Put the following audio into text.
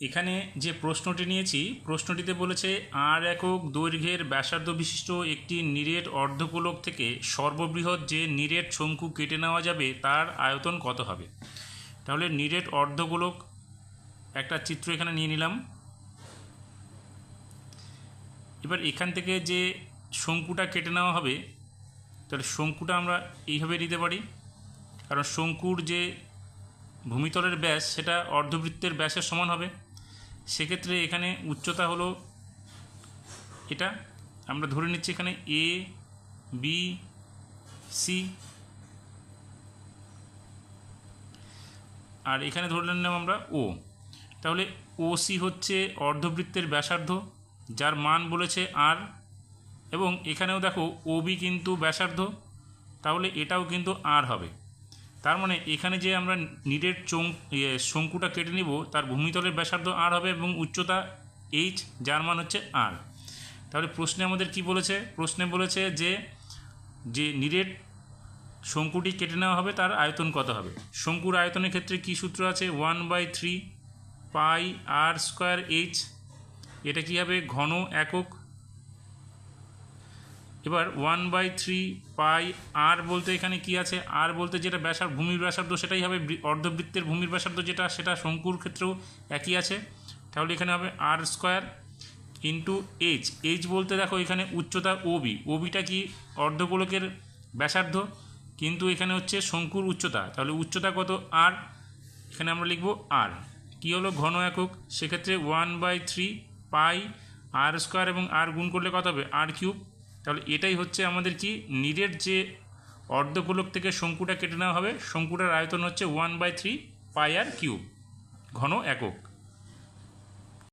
এখানে যে প্রশ্নটি নিয়েছি, প্রশ্নটিতে বলেছে, আর একক দৈর্ঘ্যের ব্যাসার্ধ বিশিষ্ট একটি নিরেট অর্ধগোলক থেকে সর্ববৃহৎ যে নিরেট শঙ্কু কেটে নেওয়া যাবে, তার আয়তন কত হবে? তাহলে নিরেট অর্ধগোলক, একটা চিত্র এখানে নিয়ে নিলাম। এবার এখান থেকে যে শঙ্কুটা কেটে নেওয়া হবে, তাহলে শঙ্কুটা আমরা এইভাবে নিতে পারি। কারণ শঙ্কুর যে ভূমিতলের ব্যাস, সেটা অর্ধবৃত্তের ব্যাসের সমান হবে। সেক্ষেত্রে এখানে উচ্চতা হলো এটা। আমরা ধরে নিচ্ছি এখানে এ বি সি আর এখানে ধরে নিলাম আমরা ও তাহলে ও সি হচ্ছে অর্ধবৃত্তের ব্যাসার্ধ, যার মান বলেছে আর এবং এখানেও দেখো ও বি কিন্তু ব্যাসার্ধ, তাহলে এটাও কিন্তু আর হবে। তার মানে এখানে যে আমরা নিডের চং ইয়ে, শঙ্কুটা কেটে নিব তার ভূমিতলের ব্যাসার্ধ আর হবে এবং উচ্চতা এইচ যার মান হচ্ছে আর তাহলে প্রশ্নে আমাদের কি বলেছে? প্রশ্নে বলেছে যে যে নিরেট শঙ্কুটি কেটে নেওয়া হবে তার আয়তন কত হবে? শঙ্কুর আয়তনের ক্ষেত্রে কি সূত্র আছে? One by three pi r square h এটা কী হবে? ঘন একক এবার one by three pi r বলতে এখানে কি আছে? আর বলতে যেটা ব্যাসার ভূমির ব্যাসার্ধ, সেটাই হবে অর্ধবৃত্তের ভূমির ব্যাসার্ধ যেটা, সেটা শঙ্কুর ক্ষেত্রেও একই আছে। তাহলে এখানে হবে R square into H H বলতে দেখো এখানে উচ্চতা ওবি ওবিটা কি অর্ধগোলকের ব্যাসার্ধ, কিন্তু এখানে হচ্ছে শঙ্কুর উচ্চতা। তাহলে উচ্চতা কত আর এখানে আমরা লিখব আর কী হলো? ঘন একক। সেক্ষেত্রে one by three pi r square এবং আর গুণ করলে কত হবে? আর কিউব তাহলে এটাই হচ্ছে আমাদের কি? নিরের যে অর্ধগোলক থেকে শঙ্কুটা কেটে নেওয়া হবে, শঙ্কুটার আয়তন হচ্ছে one by three pi r cube ঘন একক।